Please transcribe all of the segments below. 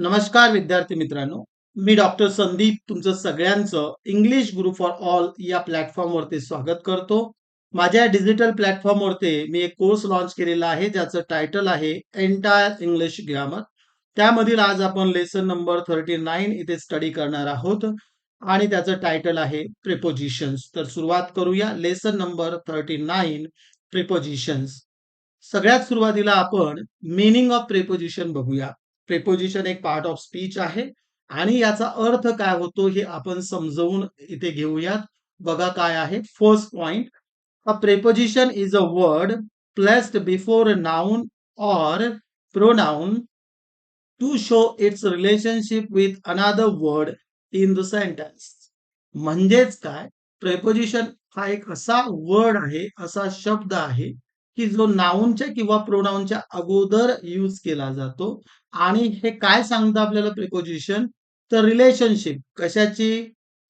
नमस्कार विद्यार्थी मित्रांनो. मी डॉक्टर संदीप तुमचं सगळ्यांचं इंग्लिश गुरु फॉर ऑल या प्लॅटफॉर्मवरती स्वागत करतो. माझ्या डिजिटल प्लॅटफॉर्मवरती मी एक कोर्स लॉन्च केलेला आहे ज्याचं टायटल आहे एंटायर इंग्लिश ग्रामर त्यामधील आज आपण लेसन नंबर थर्टी नाईन इथे स्टडी करणार आहोत. आणि त्याचं टायटल आहे प्रिपोजिशन्स तर सुरुवात करूया. Lesson number thirty nine prepositions सगळ्यात सुरुवातीला आपण मिनिंग ऑफ प्रिपोजिशन बघूया. प्रेपोजिशन एक पार्ट ऑफ स्पीच आहे. आणि याचा अर्थ काय होतो हे आपण समजवून इथे घेऊयात. बघा काय आहे. First point a preposition is a word placed before noun or pronoun to show its relationship with another word in the sentence म्हणजेच काय? प्रेपोजिशन हा एक असा वर्ड आहे असा शब्द आहे की जो नाऊनच्या किंवा प्रोनाऊनच्या अगोदर यूज केला जातो. आणि हे काय सांगतं आपल्याला प्रिपोजिशन तर रिलेशनशिप कशाची?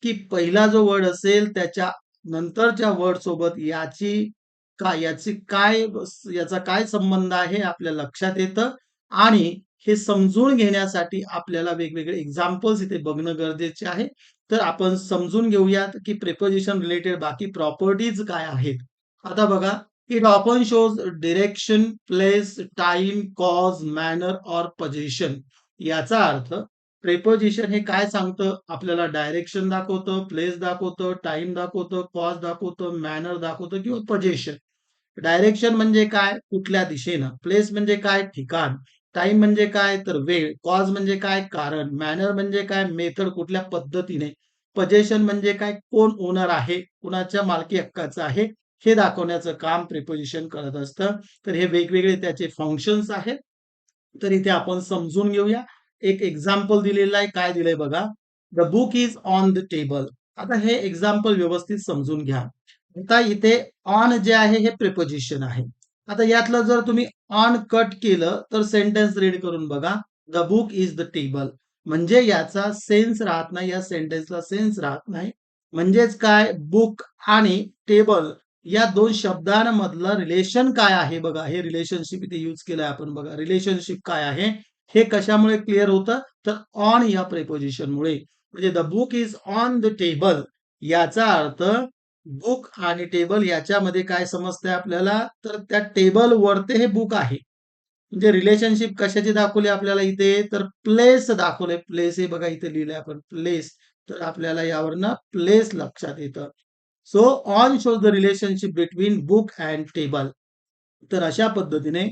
की पहिला जो वर्ड असेल त्याच्या नंतरच्या वर्ड सोबत याची का याची काय याचा काय संबंध आहे आपल्या लक्षात येतं. आणि हे समजून घेण्यासाठी आपल्याला वेगवेगळे एक्झाम्पल्स इथे बघणं गरजेचे आहे. तर आपण समजून घेऊयात की प्रिपोजिशन रिलेटेड बाकी प्रॉपर्टीज काय आहेत. आता बघा It often shows direction place time cause manner or position. याचा अर्थ प्रेपोजिशन हे काय सांगतं? आपल्याला डायरेक्शन दाखवतं प्लेस दाखवतं टाइम दाखवतं कॉज दाखवतं मॅनर दाखवतं किंवा पोझिशन डायरेक्शन म्हणजे काय? कुठल्या दिशेनं? प्लेस म्हणजे काय? ठिकाण. टाइम म्हणजे काय? तर वेळ. कॉज म्हणजे काय? कारण. मॅनर म्हणजे काय? मेथड कुठल्या पद्धतीने? पजेशन म्हणजे काय? कोण ओनर आहे? कुणाच्या मालकी हक्काचं आहे? हे दाखवण्याचं काम प्रिपोजिशन करत असतं. तर हे वेगवेगळे त्याचे फंक्शन्स आहेत. तर इथे आपण समजून घेऊया. एक एक्झाम्पल दिलेलं आहे. काय दिलंय बघा? The book is on the table आता हे एक्झाम्पल व्यवस्थित समजून घ्या. आता इथे ऑन जे आहे हे प्रिपोजिशन आहे. आता यातलं जर तुम्ही ऑन कट केलं तर सेंटेन्स रीड करून बघा. The book is the table म्हणजे याचा सेन्स राहत नाही. या सेंटेन्सला सेन्स राहत नाही. म्हणजेच काय? बुक आणि टेबल या दोन शब्दांमधलं रिलेशन काय आहे बघा? हे रिलेशनशिप इथे यूज केलंय आपण बघा. रिलेशनशिप काय आहे? हे कशामुळे क्लिअर होतं? तर ऑन या प्रेपोजिशनमुळे म्हणजे the book is on the table याचा अर्थ बुक आणि टेबल याच्यामध्ये काय समजतंय आपल्याला? तर त्या टेबल वरते हे बुक आहे. म्हणजे रिलेशनशिप कशाची दाखवली आपल्याला इथे? तर प्लेस दाखवले प्लेस हे बघा इथे लिहिलंय आपण. प्लेस तर आपल्याला यावरनं प्लेस लक्षात येतं. So on shows the relationship between book and table तर अशा पद्धतीने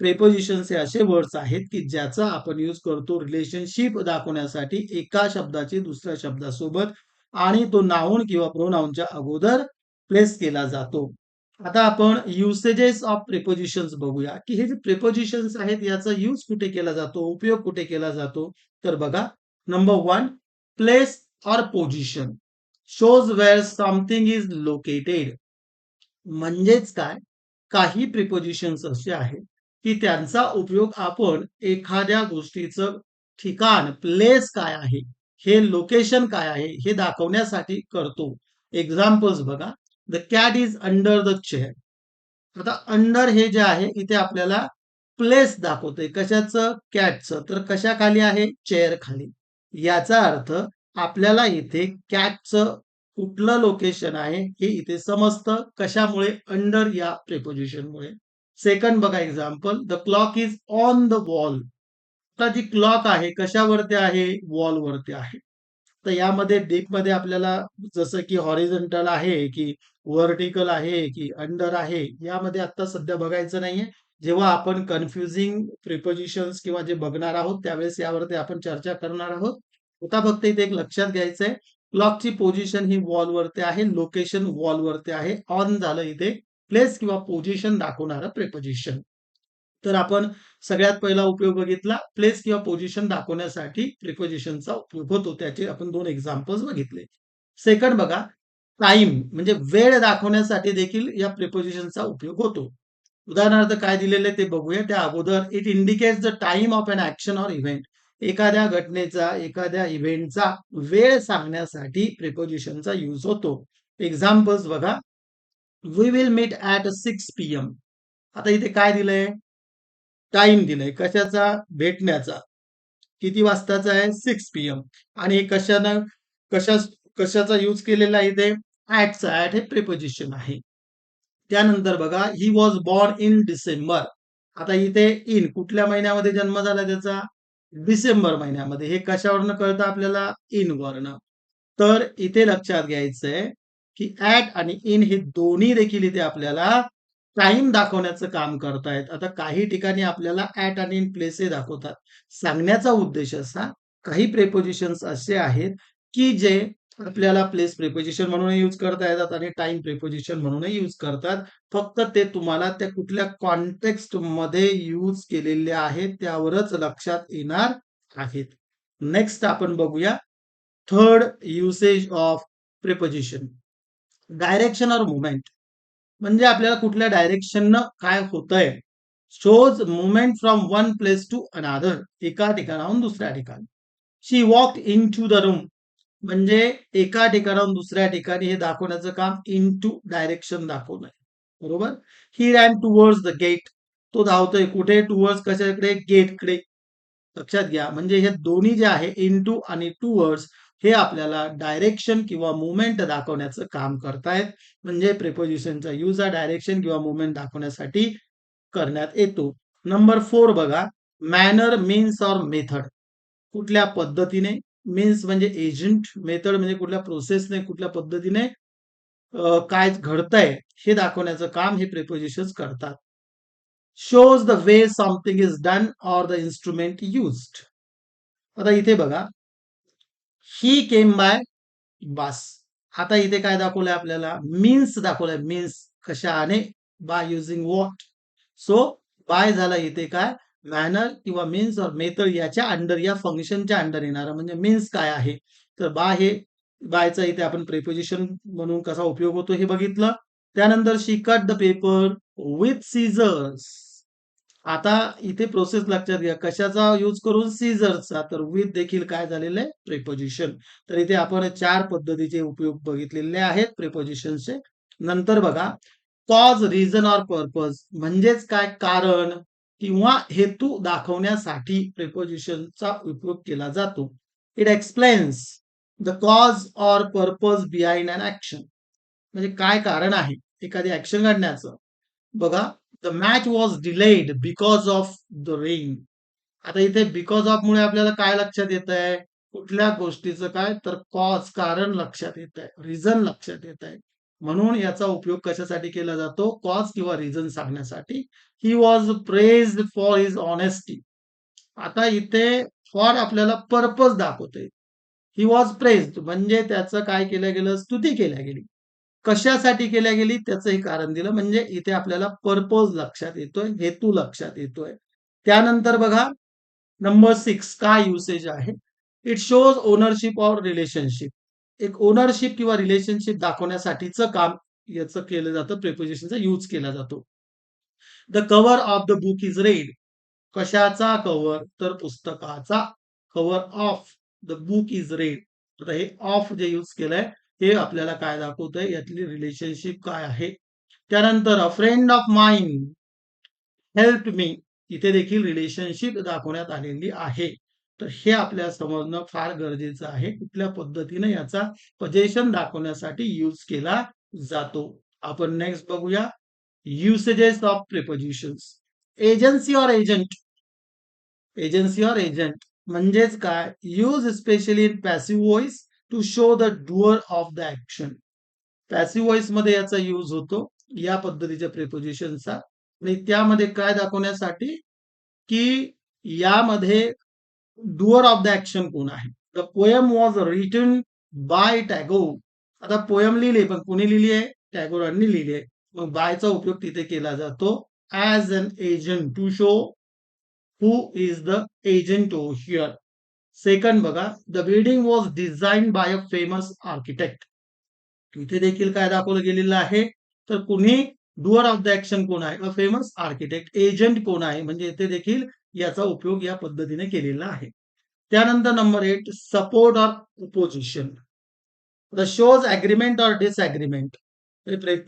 प्रेपोजिशन्स हे असे वर्ड्स आहेत की ज्याचा आपण यूज करतो रिलेशनशिप दाखवण्यासाठी एका शब्दाची दुसऱ्या शब्दासोबत आणि तो नाऊन किंवा प्रोनाऊनच्या अगोदर प्लेस केला जातो. आता आपण युसेजेस ऑफ प्रेपोजिशन्स बघूया. की हे जे प्रेपोजिशन्स आहेत याचा यूज कुठे केला जातो? उपयोग कुठे केला जातो? तर बघा number one place or position shows where something is located म्हणजेच काय? काही प्रिपोजिशन्स असे आहेत की त्यांचा उपयोग आपण एखाद्या गोष्टीचं ठिकाण प्लेस काय आहे? हे लोकेशन काय आहे? हे दाखवण्यासाठी करतो. एक्झाम्पल्स बघा. The cat is under the chair आता अंडर हे जे आहे इथे आपल्याला प्लेस दाखवते कशाचं? कॅटचं तर कशाखाली आहे? चेअर खाली. याचा अर्थ आपल्याला इथे कॅटचं कुठलं लोकेशन आहे हे इथे समजतं. कशामुळे? अंडर या प्रेपोजिशनमुळे सेकंड बघा example the clock is on the wall आता जी क्लॉक आहे कशावरती आहे? वॉलवरती आहे. तर यामध्ये डीपमध्ये आपल्याला जसं की हॉरिझॉन्टल आहे की व्हर्टिकल आहे की अंडर आहे यामध्ये आता सध्या बघायचं नाहीये. जेव्हा आपण कन्फ्युजिंग प्रिपोजिशन्स किंवा जे बघणार आहोत त्यावेळेस यावरती आपण चर्चा करणार आहोत. आता फक्त इथे एक लक्षात घ्यायचंय. क्लॉकची पोझिशन ही वॉलवरती आहे लोकेशन वॉलवरती आहे. ऑन झालं इथे प्लेस किंवा पोझिशन दाखवणारं प्रेपोजिशन तर आपण सगळ्यात पहिला उपयोग बघितला प्लेस किंवा पोझिशन दाखवण्यासाठी प्रिपोजिशनचा उपयोग होतो. त्याचे आपण दोन एक्झाम्पल्स बघितले. सेकंड बघा टाइम म्हणजे वेळ दाखवण्यासाठी देखील या प्रिपोजिशनचा उपयोग होतो. उदाहरणार्थ काय दिलेले ते बघूया. त्या अगोदर it indicates the time of an action or event एखाद्या घटनेचा एखाद्या इव्हेंटचा वेळ सांगण्यासाठी प्रिपोजिशनचा यूज होतो. एक्झाम्पल्स बघा. We will meet at six P M आता इथे काय दिलंय? टाइम दिलंय. कशाचा? भेटण्याचा. किती वाजताचा आहे? सिक्स पी एम आणि हे कशानं कशा कशाचा यूज केलेला आहे इथे? ऍटचा ऍट हे प्रिपोजिशन आहे. त्यानंतर बघा he was born in December आता इथे इन कुठल्या महिन्यामध्ये जन्म झाला त्याचा? डिसेंबर महिन्यामध्ये. हे कशावरनं कळतं आपल्याला? इनवरनं. तर इथे लक्षात घ्यायचंय की ऍट आणि इन हे दोन्ही देखील इथे आपल्याला टाइम दाखवण्याचं काम करतायत. आता काही ठिकाणी आपल्याला ऍट आणि इन प्लेस हे दाखवतात. सांगण्याचा उद्देश असा काही प्रेपोजिशन्स असे आहेत की जे आपल्याला प्लेस प्रिपोजिशन म्हणूनही यूज करता येतात आणि टाइम प्रिपोजिशन म्हणूनही यूज करतात. फक्त ते तुम्हाला त्या कुठल्या कॉन्टेक्स्टमध्ये यूज केलेले आहेत त्यावरच लक्षात येणार आहेत. नेक्स्ट आपण बघूया. Third usage of preposition direction or movement म्हणजे आपल्याला कुठल्या डायरेक्शननं काय होतंय. Shows movement from one place to another एका ठिकाणाहून दुसऱ्या ठिकाणी. She walk in to the room म्हणजे एका ठिकाणाहून दुसऱ्या ठिकाणी हे दाखवण्याचं काम इन टू डायरेक्शन दाखवणं आहे. बरोबर? He ran towards the gate तो धावतोय. कुठे? टुवर्ड्स कशाकडे? गेटकडे लक्षात घ्या. म्हणजे हे दोन्ही जे आहे इन टू आणि टुवर्ड्स हे आपल्याला डायरेक्शन किंवा मुवमेंट दाखवण्याचं काम करतायत. म्हणजे प्रिपोजिशनचा यूज हा डायरेक्शन किंवा मुवमेंट दाखवण्यासाठी करण्यात येतो. नंबर फोर बघा. मॅनर मीन्स ऑर मेथड कुठल्या पद्धतीने? मीन्स म्हणजे एजंट मेथड म्हणजे कुठल्या प्रोसेसने कुठल्या पद्धतीने काय घडतंय हे दाखवण्याचं काम हे प्रेपोजिशन्स करतात. Shows the way something is done or the instrument used आता इथे बघा. ही केम बाय बस आता इथे काय दाखवलंय आपल्याला? मीन्स दाखवलंय. मीन्स कशाने? By using what so by झाला इथे काय? मॅनर किंवा मीन्स और मेथड याच्या अंडर या फंक्शनच्या अंडर येणार. म्हणजे मीन्स काय आहे? तर बा हे बायचा इथे आपण प्रेपोजिशन म्हणून कसा उपयोग होतो हे बघितलं. त्यानंतर she cut the paper with scissors आता इथे प्रोसेस लक्षात घ्या. कशाचा यूज करून सीझरचा तर विथ देखील काय झालेलं आहे? प्रेपोजिशन तर इथे आपण चार पद्धतीचे उपयोग बघितलेले आहेत प्रेपोजिशनचे नंतर बघा. कॉज रिझन ऑर पर्पज म्हणजेच काय? कारण. किंवा हेतू दाखवण्यासाठी प्रिपोजिशनचा उपयोग केला जातो. It explains the cause or purpose behind an action म्हणजे काय कारण आहे? एखादी ऍक्शन घडण्याचं. बघा the match was delayed because of the rain आता इथे बिकॉज ऑफ मुळे आपल्याला काय लक्षात येत आहे कुठल्या गोष्टीचं काय? तर कॉज कारण लक्षात येत आहे रिझन लक्षात येत आहे म्हणून याचा उपयोग कशासाठी केला जातो? कॉज किंवा रिझन सांगण्यासाठी. He was praise for his honesty आता इथे फॉर आपल्याला पर्पज दाखवतोय. ही वॉज प्रेज म्हणजे त्याचं काय केलं गेलं? स्तुती केल्या गेली. कशासाठी केल्या गेली? त्याचं हे कारण दिलं. म्हणजे इथे आपल्याला पर्पज लक्षात येतोय हेतू लक्षात येतोय. त्यानंतर बघा नंबर सिक्स काय युसेज आहे? It shows ownership or relationship एक ओनरशिप किंवा रिलेशनशिप दाखवण्यासाठीचं काम याचं केलं जातं प्रेपोजिशनचा यूज केला जातो. The cover of the book is red कशाचा कव्हर तर पुस्तकाचा cover of the book is red आता हे ऑफ जे यूज केलंय हे आपल्याला काय दाखवतंय? यातली रिलेशनशिप काय आहे? त्यानंतर a friend of mine help me इथे देखील रिलेशनशिप दाखवण्यात आलेली आहे. तर हे आपल्या समजणं फार गरजेचं आहे. कुठल्या पद्धतीने याचा पजेशन दाखवण्यासाठी यूज केला जातो. आपण नेक्स्ट बघूया. Usages of prepositions agency or agent agency or agent म्हणजेच काय? Use specially in passive voice to show the doer of the action passive व्हॉइसमध्ये याचा यूज होतो. या पद्धतीच्या प्रिपोजिशनचा आणि त्यामध्ये काय दाखवण्यासाठी? की यामध्ये डुअर ऑफ द ऍक्शन कोण आहे? The poem was written by Tagore आता पोयम लिहिली पण कोणी लिहिली आहे? टॅगोरांनी लिहिली आहे. मग बायचा उपयोग तिथे केला जातो. As an agent to show who is the agent oh here second बघा. The building was design by a famous architect इथे देखील काय दाखवलं गेलेलं आहे? तर कुणी डुअर ऑफ द ऍक्शन कोण आहे? अ फेमस आर्किटेक्ट एजंट कोण आहे? म्हणजे इथे देखील याचा उपयोग या पद्धतीने केलेला आहे. त्यानंतर number eight support or proposition the shows agreement or disagreement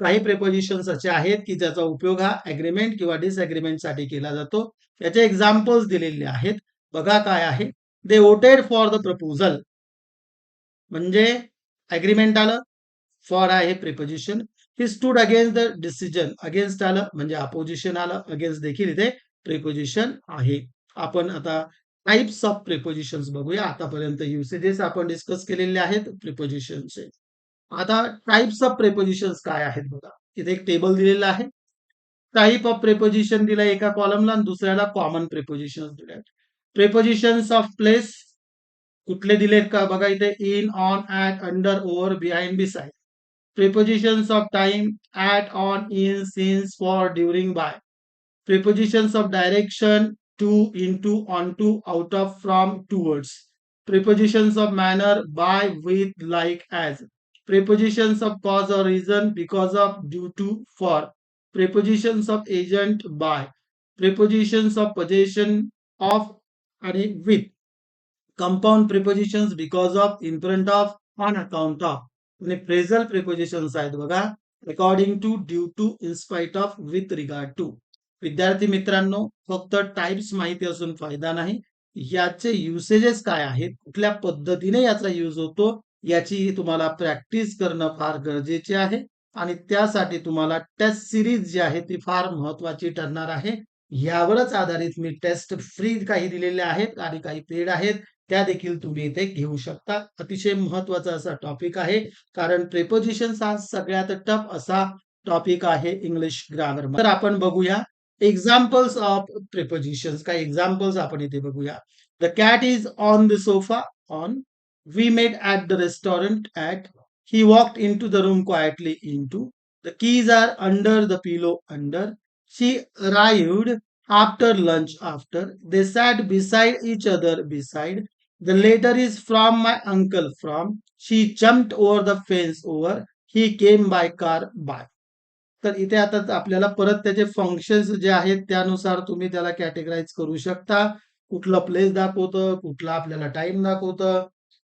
काही प्रेपोजिशन्स असे आहेत की ज्याचा उपयोग हा अग्रीमेंट किंवा डिसअग्रीमेंटसाठी केला जातो. याचे एक्झाम्पल्स दिलेले आहेत. बघा काय आहे. They voted for the proposal म्हणजे अग्रीमेंट आलं. फॉर आहे preposition he stood against the decision against आलं. म्हणजे अपोजिशन आलं. अगेन्स्ट देखील इथे प्रिपोजिशन आहे. आपण आता टाइप्स ऑफ प्रिपोजिशन्स बघूया. आतापर्यंत युसेजेस आपण डिस्कस केलेले आहेत प्रिपोजिशनचे आता टाइप्स ऑफ प्रिपोजिशन्स काय आहेत बघा. इथे एक टेबल दिलेला आहे. टाईप ऑफ प्रेपोजिशन दिला एका कॉलमला आणि दुसऱ्याला कॉमन प्रिपोजिशन दिले प्रेपोजिशन्स ऑफ प्लेस कुठले दिलेत का? बघा इथे in on at under over behind beside prepositions of time at on in since for during by prepositions of direction to into onto out of from towards prepositions of manner by with like as prepositions of cause or reason because of due to for prepositions of agent by prepositions of possession of आणि with compound prepositions because of in front of on account of आणि phrasal prepositions आहेत बघा according to due to in spite of with regard to विद्यार्थी मित्रांनो फक्त types माहिती असून फायदा नाही. याचे युसेजेस काय आहेत? कुठल्या पद्धतीने याचा यूज होतो? याची तुम्हाला प्रॅक्टिस करणं फार गरजेचे आहे. आणि त्यासाठी तुम्हाला टेस्ट सिरीज जी आहे ती फार महत्वाची ठरणार आहे. यावरच आधारित मी टेस्ट फ्री काही दिलेल्या आहेत आणि काही पेड आहेत. त्या देखील तुम्ही इथे घेऊ शकता. अतिशय महत्त्वाचा असा टॉपिक आहे. कारण प्रेपोजिशन हा सगळ्यात टफ असा टॉपिक आहे इंग्लिश ग्रामर तर आपण बघूया. एक्झाम्पल्स ऑफ प्रेपोजिशन काही एक्झाम्पल्स आपण इथे बघूया the cat is on the sofa on we met at the restaurant at he walked into the room quietly into the keys are under the pillow under she arrived after lunch after they sat beside each other beside the letter is from my uncle from she jumped over the fence over he came by car by तर इथे आता आपल्याला परत त्याचे functions जे आहेत त्यानुसार तुम्ही त्याला कॅटेगराईज करू शकता. कुठलं प्लेस दाखवतं कुठला आपल्याला टाइम दाखवतं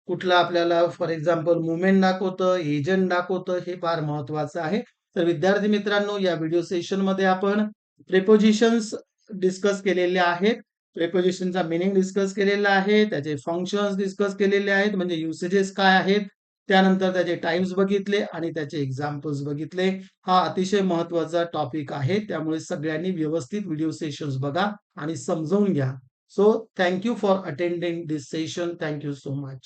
कुठला आपल्याला फॉर एक्झाम्पल मुवमेंट दाखवतं एजंट दाखवतं हे फार महत्वाचं आहे. तर विद्यार्थी मित्रांनो या व्हिडिओ सेशनमध्ये आपण प्रेपोजिशन्स डिस्कस केलेले आहेत. प्रेपोजिशनचा मिनिंग डिस्कस केलेला आहे त्याचे फंक्शन्स डिस्कस केलेले आहेत म्हणजे युसेजेस काय आहेत त्यानंतर त्याचे टाइम्स बघितले आणि त्याचे एक्झाम्पल्स बघितले. हा अतिशय महत्त्वाचा टॉपिक आहे. त्यामुळे सगळ्यांनी व्यवस्थित व्हिडिओ सेशन्स बघा आणि समजून घ्या. So thank you for attending this session thank you so much